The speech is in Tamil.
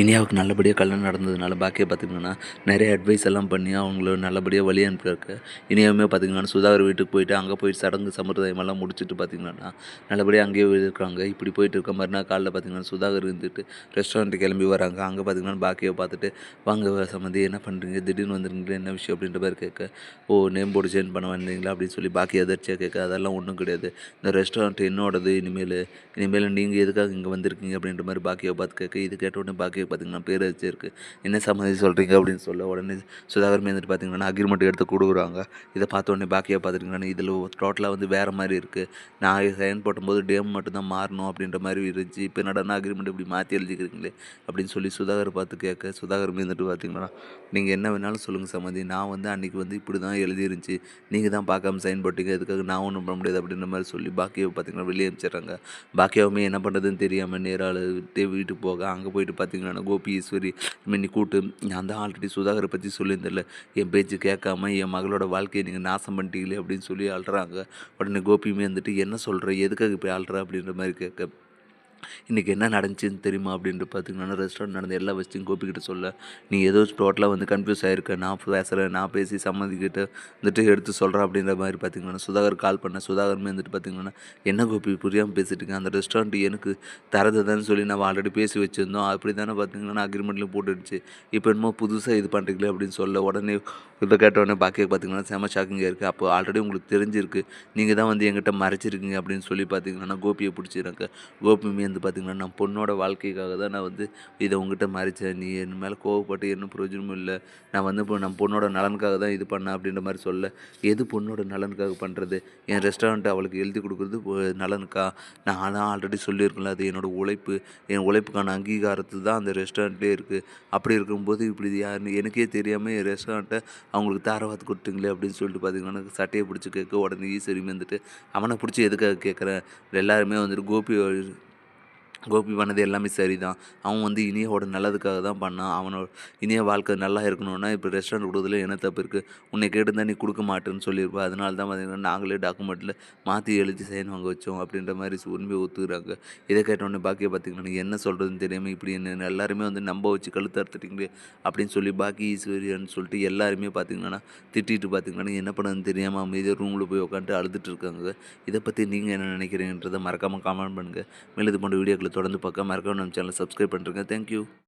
இனியாவுக்கு நல்லபடியாக கல்யாணம் நடந்ததுனால பாக்கியை பார்த்திங்கன்னா நிறைய அட்வைஸ் எல்லாம் பண்ணி அவங்கள நல்லபடியாக வழி அனுப்பியிருக்க இனியாவுமே பார்த்திங்கன்னா சுதாகர் வீட்டுக்கு போயிட்டு அங்கே போய் சடங்கு சம்பிரதாயமெல்லாம் முடிச்சுட்டு பார்த்திங்கன்னா நல்லபடியாக அங்கேயே இருக்காங்க. இப்படி போயிட்டு இருக்க மறுநாள் காலையில் பார்த்திங்கன்னா சுதாகர் இருந்துட்டு ரெஸ்டாரண்ட்டு கிளம்பி வராங்க. அங்கே பார்த்திங்கன்னா பாக்கியை பார்த்துட்டு வாங்க சம்மந்தி என்ன பண்ணுறீங்க திடீர்னு வந்துருங்களே என்ன விஷயம்? அப்படின்ற மாதிரி கேட்க ஓ நேம் போர்டு சேஞ்ச் பண்ண வந்தீங்களா? அப்படின்னு சொல்லி பாக்கி எதர்ச்சியாக கேட்க அதெல்லாம் ஒன்றும் கிடையாது. இந்த ரெஸ்டாரண்ட் என்னோடது. இனிமேல் இனிமேல் நீங்கள் எதுக்காக இங்கே வந்திருக்கீங்க? அப்படின்ற மாதிரி பாக்கியை பார்த்து கேட்க இது கேட்ட உடனே பாக்கியை பார்த்திங்கன்னா பேர் வச்சிருக்கு. என்ன சம்மதி சொல்கிறீங்க அப்படின்னு சொல்ல உடனே சுதாகர் மேந்திட்டு பார்த்திங்கன்னா அக்ரிமெண்ட் எடுத்து கொடுக்குறாங்க. இதை பார்த்த உடனே பாக்கியாக பார்த்துட்டிங்கன்னா இதில் டோட்டலாக வந்து வேறு மாதிரி இருக்குது நான் சைன் போட்டும்போது டேம் மட்டும்தான் மாறணும் அப்படின்ற மாதிரி இருந்துச்சு. இப்போ என்னடா அக்ரிமெண்ட் இப்படி மாற்றி எழுதிக்கிறீங்களே அப்படின்னு சொல்லி சுதாகர் பார்த்து கேட்க சுதாகர் மேந்துட்டு பார்த்திங்கன்னா நீங்கள் என்ன வேணாலும் சொல்லுங்கள் சம்மதி நான் வந்து அன்றைக்கி வந்து இப்படி தான் எழுதிருந்துச்சு நீங்கள் தான் பார்க்காம சைன் போட்டீங்க. இதுக்காக நான் ஒன்றும் பண்ண முடியாது அப்படின்ற மாதிரி சொல்லி பாக்கியாவை பார்த்திங்கன்னா வெளியே அனுப்பிச்சிடுறாங்க. பாக்கியாவுமே என்ன பண்ணுறதுன்னு தெரியாமல் நேரால் வீட்டுக்கு போக அங்கே போயிட்டு பார்த்திங்கன்னா கோபி ஈஸ்வரி மின்னி கூட்டு நான் தான் ஆல்ரெடி சுதாகரை பற்றி சொல்லியிருந்தேன்ல. என் பேச்சு கேட்காம என் மகளோட வாழ்க்கையை நீங்கள் நாசம் பண்ணிட்டீங்களே அப்படின்னு சொல்லி அழுறாங்க. உடனே கோபியுமே வந்துட்டு என்ன சொல்கிற எதுக்காக இப்போ ஆள்ற அப்படின்ற மாதிரி கேட்க இன்றைக்கி என்ன நடந்துச்சுன்னு தெரியுமா அப்படின்ட்டு பார்த்தீங்கன்னா ரெஸ்டாரண்ட் நடந்த எல்லா விஷயத்தையும் கோபிக்கிட்ட சொல்ல நீ ஏதோ டோட்டலாக வந்து கன்ஃபியூஸ் ஆகிருக்க நான் பேசுகிறேன் நான் பேசி சம்மதிக்கிட்டு வந்துட்டு எடுத்து சொல்கிறேன் அப்படின்ற மாதிரி பார்த்தீங்கன்னா சுதாகர் கால் பண்ண சுதாகருமே வந்துட்டு பார்த்தீங்கன்னா என்ன கோபி புரியாமல் பேசிட்டுருக்கேன் அந்த ரெஸ்டாரண்ட் எனக்கு தரதுதான்னு சொல்லி நம்ம ஆல்ரெடி பேசி வச்சுருந்தோம் அப்படி தானே பார்த்திங்கன்னா அக்ரிமெண்ட்லேயும் போட்டுடுச்சு இப்போ என்னமோ புதுசாக இது பண்ணுறீங்களே அப்படின்னு சொல்ல உடனே இதை கேட்ட உடனே பாக்கிய பார்த்தீங்கன்னா செம ஷாக்கிங்காக இருக்குது அப்போ ஆல்ரெடி உங்களுக்கு தெரிஞ்சிருக்கு நீங்கள் தான் வந்து எங்கிட்ட மறைச்சிருக்கீங்க அப்படின்னு சொல்லி பார்த்தீங்கன்னா கோபியை பிடிச்சிருக்காங்க கோபியுமே வந்து பார்த்திங்கன்னா நான் பொண்ணோட வாழ்க்கைக்காக தான் நான் வந்து இதை உங்ககிட்ட மறைச்சேன். நீ என் மேலே கோவப்பட்டு என்ன பிரயோஜனமும் இல்லை. நான் வந்து இப்போ நான் பொண்ணோட நலனுக்காக தான் இது பண்ணேன் அப்படின்ற மாதிரி சொல்ல எது பொண்ணோட நலனுக்காக பண்ணுறது என் ரெஸ்டாரண்ட் அவளுக்கு எழுதி கொடுக்குறது நலனுக்கா? நான் ஆனால் ஆல்ரெடி சொல்லியிருக்கேன்ல அது என்னோட உழைப்பு. என் உழைப்புக்கான அங்கீகாரத்து தான் அந்த ரெஸ்டாரண்ட்டே இருக்குது அப்படி இருக்கும்போது இப்படி யாருன்னு எனக்கே தெரியாமல் என் ரெஸ்டாரண்ட்டை அவங்களுக்கு தாரவாத்து கொடுத்துங்களே அப்படின்னு சொல்லிட்டு பார்த்திங்கன்னா எனக்கு சட்டையை பிடிச்சி கேட்க உடனே ஈஸ்வரி வந்துட்டு அவனை பிடிச்சி எதுக்காக கேட்குறேன்? எல்லாருமே வந்துட்டு கோபி கோபி பண்ணது எல்லாமே சரி தான் அவன் வந்து இனியாவோட நல்லதுக்காக தான் பண்ணான். அவனோட இனிய வாழ்க்கை நல்லா இருக்கணும்னா இப்போ ரெஸ்டாரண்ட் கொடுக்குறதுல என்ன தப்பு இருக்குது உன்னை கேட்டு நீ கொடுக்க மாட்டேன்னு சொல்லியிருப்பா. அதனால தான் பார்த்தீங்கன்னா நாங்களே டாக்குமெண்ட்டில் மாற்றி எழுதி சைன் வாங்க வச்சோம் அப்படின்ற மாதிரி உண்மையை ஒத்துக்கிறாங்க. இதை கேட்டோடனே பாக்கியை பார்த்திங்கன்னா என்ன சொல்கிறதுன்னு தெரியாமல் இப்படி என்ன எல்லாருமே வந்து நம்ப வச்சு கழுத்து அறுத்துட்டீங்களே அப்படின்னு சொல்லி பாக்கி ஈஸ்வரியன்னு சொல்லிட்டு எல்லாருமே பார்த்தீங்கன்னா திட்டிட்டு பார்த்தீங்கன்னா என்ன பண்ணதுன்னு தெரியாமல் அமைதியாக ரூமில் போய் உட்காந்துட்டு அழுதுட்டு இருக்காங்க. இதை பற்றி நீங்கள் என்ன நினைக்கிறீங்கன்றதை மறக்காமல் கமெண்ட் பண்ணுங்கள் மேலே இது போன்ற வீடியோக்களை தொடர்ந்து பார்க்க மறக்காம நம்ம சேனலை சப்ஸ்கிரைப் பண்ணுறேங்க தேங்க்யூ